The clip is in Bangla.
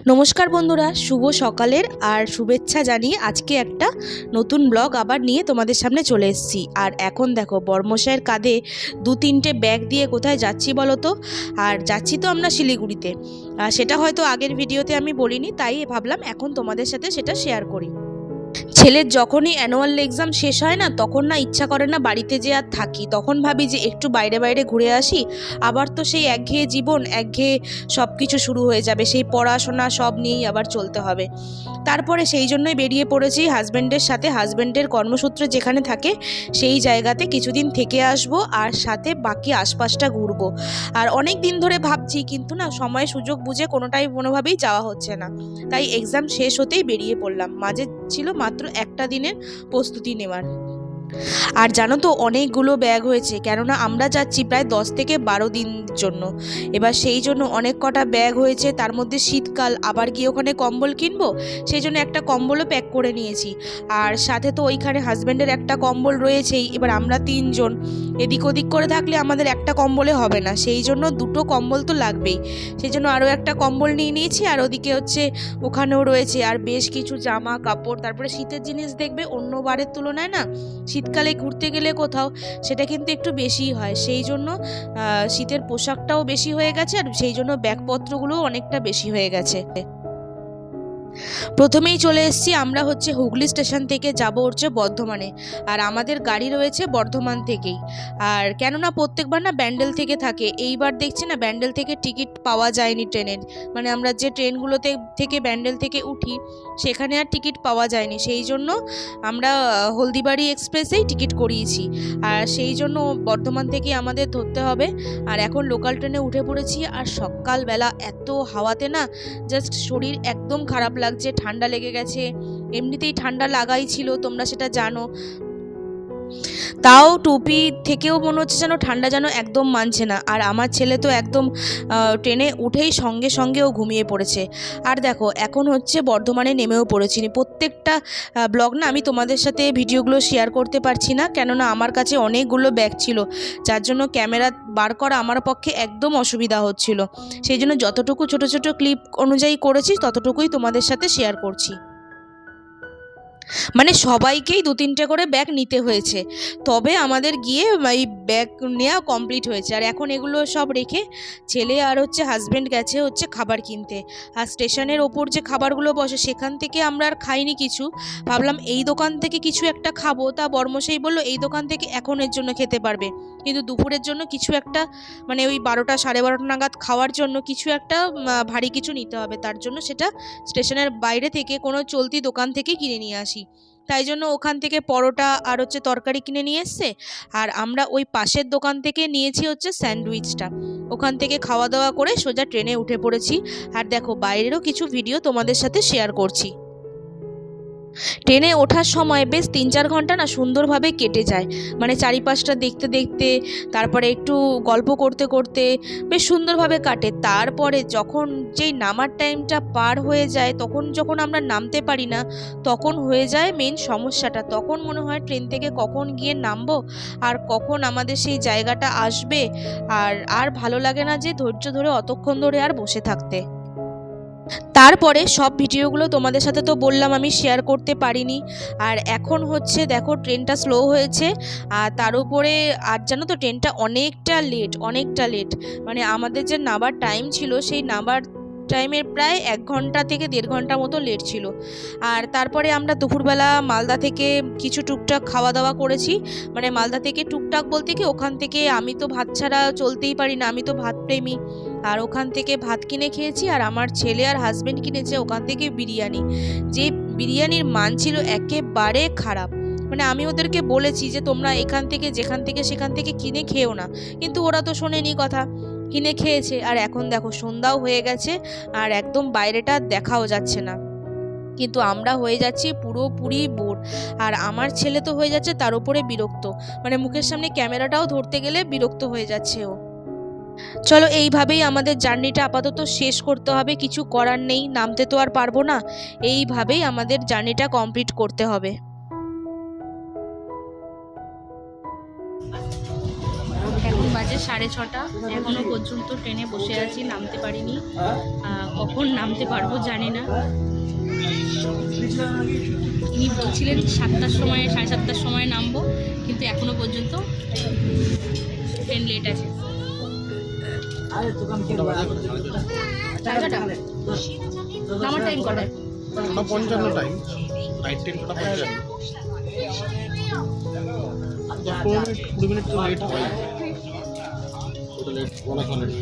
নমস্কার বন্ধুরা, শুভ সকালের আর শুভেচ্ছা জানিয়ে আজকে একটা নতুন ব্লগ আবার নিয়ে তোমাদের সামনে চলে এসেছি। আর এখন দেখো বর্মশায়ের কাঁধে দু তিনটে ব্যাগ দিয়ে কোথায় যাচ্ছি বলো তো? আর যাচ্ছি তো আমরা শিলিগুড়িতে। আর সেটা হয়তো আগের ভিডিওতে আমি বলিনি, তাই ভাবলাম এখন তোমাদের সাথে সেটা শেয়ার করি। ছেলের যখনই অ্যানুয়াল এক্সাম শেষ হয় না, তখন না ইচ্ছা করে না বাড়িতে যে আর থাকি। তখন ভাবি যে একটু বাইরে বাইরে ঘুরে আসি, আবার তো সেই একঘেয়ে জীবন, একঘেয়ে সব কিছু শুরু হয়ে যাবে। সেই পড়াশোনা সব নিয়েই আবার চলতে হবে। তারপরে সেই জন্যই বেরিয়ে পড়েছি হাজব্যান্ডের সাথে। হাজব্যান্ডের কর্মসূত্র যেখানে থাকে, সেই জায়গাতে কিছুদিন থেকে আসব আর সাথে বাকি আশপাশটা ঘুরবো। আর অনেক দিন ধরে ভাবছি, কিন্তু না সময় সুযোগ বুঝে কোনোটাই কোনোভাবেই যাওয়া হচ্ছে না। তাই এক্সাম শেষ হতেই বেরিয়ে পড়লাম। মাঝে ছিল মাত্র একটা দিনের প্রস্তুতি নেওয়ার। আর জানো তো, অনেকগুলো ব্যাগ হয়েছে, কেননা আমরা যাচ্ছি প্রায় দশ থেকে বারো দিন জন্য। এবার সেই জন্য অনেক কটা ব্যাগ হয়েছে, তার মধ্যে শীতকাল, আবার গিয়ে ওখানে কম্বল কিনবো? সেই জন্য একটা কম্বলও প্যাক করে নিয়েছি। আর সাথে তো ওইখানে হাজব্যান্ডের একটা কম্বল রয়েছেই, এবার আমরা তিনজন। এদিক ওদিক করে থাকলে আমাদের একটা কম্বলে হবে না, সেই জন্য দুটো কম্বল তো লাগবেই। সেই জন্য আরও একটা কম্বল নিয়ে নিয়েছি, আর ওদিকে হচ্ছে ওখানেও রয়েছে। আর বেশ কিছু জামা কাপড় তারপরে শীতের জিনিস দেখবে, অন্য বারের তুলনায় না শীতকালে ঘুরতে গেলে কোথাও সেটা কিন্তু একটু বেশি হয়। সেই জন্য শীতের পোশাকটাও বেশি হয়ে গেছে আর সেই জন্য ব্যাগপত্রগুলোও অনেকটা বেশি হয়ে গেছে। প্রথমেই চলে এসেছি আমরা হচ্ছে হুগলি স্টেশন থেকে যাব হচ্ছে বর্ধমানে। আর আমাদের গাড়ি রয়েছে বর্ধমান থেকেই। আর কেননা প্রত্যেকবার না ব্যান্ডেল থেকে থাকে, এইবার দেখছি না ব্যান্ডেল থেকে টিকিট পাওয়া যায়নি ট্রেনের। মানে আমরা যে ট্রেনগুলোতে থেকে ব্যান্ডেল থেকে উঠি, সেখানে আর টিকিট পাওয়া যায়নি। সেই জন্য আমরা হলদিবাড়ি এক্সপ্রেসেই টিকিট করিয়েছি। আর সেই জন্য বর্ধমান থেকে আমাদের ধরতে হবে। আর এখন লোকাল ট্রেনে উঠে পড়েছি। আর সকালবেলা এত হাওয়াতে না, জাস্ট শরীর একদম খারাপ লাগছে ঠান্ডা লেগে গেছে। এমনিতেই ঠান্ডা লাগাই ছিল তোমরা সেটা জানো। তাও টুপি থেকেও মনে হচ্ছে যেন ঠান্ডা যেন একদম মানছে না। আর আমার ছেলে তো একদম ট্রেনে উঠেই সঙ্গে সঙ্গে ও ঘুমিয়ে পড়েছে। আর দেখো, এখন হচ্ছে বর্ধমানে নেমেও পড়েছি প্রত্যেকটা ব্লগ না আমি তোমাদের সাথে ভিডিওগুলো শেয়ার করতে পারছি না, কেননা আমার কাছে অনেকগুলো ব্যাগ ছিল। যার জন্য ক্যামেরা বার করা আমার পক্ষে একদম অসুবিধা হচ্ছিল। সেই জন্য যতটুকু ছোট ছোট ক্লিপ অনুযায়ী করেছি, ততটুকুই তোমাদের সাথে শেয়ার করছি। মানে সবাইকেই দু তিনটে করে ব্যাগ নিতে হয়েছে। তবে আমাদের গিয়ে এই ব্যাগ নেওয়া কমপ্লিট হয়েছে। আর এখন এগুলো সব রেখে ছেলে আর হচ্ছে হাজব্যান্ড গেছে হচ্ছে খাবার কিনতে। আর স্টেশনের ওপর যে খাবারগুলো বসে সেখান থেকে আমরা আর খাইনি কিছু। ভাবলাম এই দোকান থেকে কিছু একটা খাব। তা বর্মশাই বলল, এই দোকান থেকে এখনের জন্য খেতে পারবে। কিন্তু দুপুরের জন্য কিছু একটা মানে ওই বারোটা সাড়ে বারোটা নাগাদ খাওয়ার জন্য কিছু একটা ভারী কিছু নিতে হবে। তার জন্য সেটা স্টেশনের বাইরে থেকে কোনো চলতি দোকান থেকে কিনে নিয়ে আসি। তাই জন্য ওখান থেকে পরোটা আর হচ্ছে তরকারি কিনে নিয়ে এসছে। আর আমরা ওই পাশের দোকান থেকে নিয়েছি হচ্ছে স্যান্ডউইচটা। ওখান থেকে খাওয়া দাওয়া করে সোজা ট্রেনে উঠে পড়েছি। আর দেখো, বাইরেরও কিছু ভিডিও তোমাদের সাথে শেয়ার করছি। ট্রেনে ওঠার সময় বেশ তিন চার ঘণ্টা না সুন্দরভাবে কেটে যায়। মানে চারিপাশটা দেখতে দেখতে, তারপরে একটু গল্প করতে করতে বেশ সুন্দরভাবে কাটে। তারপরে যখন যেই নামার টাইমটা পার হয়ে যায়, তখন যখন আমরা নামতে পারি না, তখন হয়ে যায় মেন সমস্যাটা। তখন মনে হয় ট্রেন থেকে কখন গিয়ে নামবো? আর কখন আমাদের সেই জায়গাটা আসবে? আর আর ভালো লাগে না যে ধৈর্য ধরে অতক্ষণ ধরে আর বসে থাকতে। তারপরে সব ভিডিওগুলো তোমাদের সাথে তো বললাম আমি শেয়ার করতে পারিনি। আর এখন হচ্ছে দেখো ট্রেনটা স্লো হয়েছে, আর তার উপরে আর জানো তো ট্রেনটা অনেকটা লেট অনেকটা লেট মানে আমাদের যে নাবার টাইম ছিল, সেই নাবার টাইমের প্রায় এক ঘণ্টা থেকে দেড় ঘণ্টা মতো লেট ছিল। আর তারপরে আমরা দুপুরবেলা মালদা থেকে কিছু টুকটাক খাওয়া দাওয়া করেছি। মানে মালদা থেকে টুকটাক বলতে কি, ওখান থেকে আমি তো ভাত ছাড়া চলতেই পারি না, আমি তো ভাত প্রেমী আর ওখান থেকে ভাত কিনে খেয়েছি আর আমার ছেলে আর হাজবেন্ড কিনেছে ওখান থেকে বিরিয়ানি। যে বিরিয়ানির মান ছিল একেবারে খারাপ। মানে আমি ওদেরকে বলেছি যে, তোমরা এখান থেকে, যেখান থেকে, সেখান থেকে কিনে খেও না। কিন্তু ওরা তো শোনেনি কথা। কিনে খেয়েছে। আর এখন দেখো, সন্ধ্যাও হয়ে গেছে আর একদম বাইরেটা দেখাও যাচ্ছে না। কিন্তু আমরা হয়ে যাচ্ছি পুরোপুরি বোর আর আমার ছেলে তো হয়ে যাচ্ছে তার উপরে বিরক্ত। মানে মুখের সামনে ক্যামেরাটাও ধরতে গেলে বিরক্ত হয়ে যাচ্ছে ও। চলো এইভাবেই আমাদের জার্নিটা আপাতত শেষ করতে হবে, কিছু করার নেই, নামতে তো আর পারব না। এইভাবেই আমাদের জার্নিটা কমপ্লিট করতে হবে। এখন বাজে সাড়ে ছটা, এখনও পর্যন্ত ট্রেনে বসে আছি, নামতে পারিনি। কখন নামতে পারব জানি না। তিনি বলছিলেন সাতটার সময়, সাড়ে সাতটার সময় নামবো, কিন্তু এখনও পর্যন্ত ট্রেন লেট আছে। নামার টাইম কটায় পঞ্চান্ন টাইম নাইট ট্রেন ছটা পঞ্চান্ন পনেরো মিনিট কুড়ি মিনিট তো লেট হয় ওটা লেট বলা চলে না।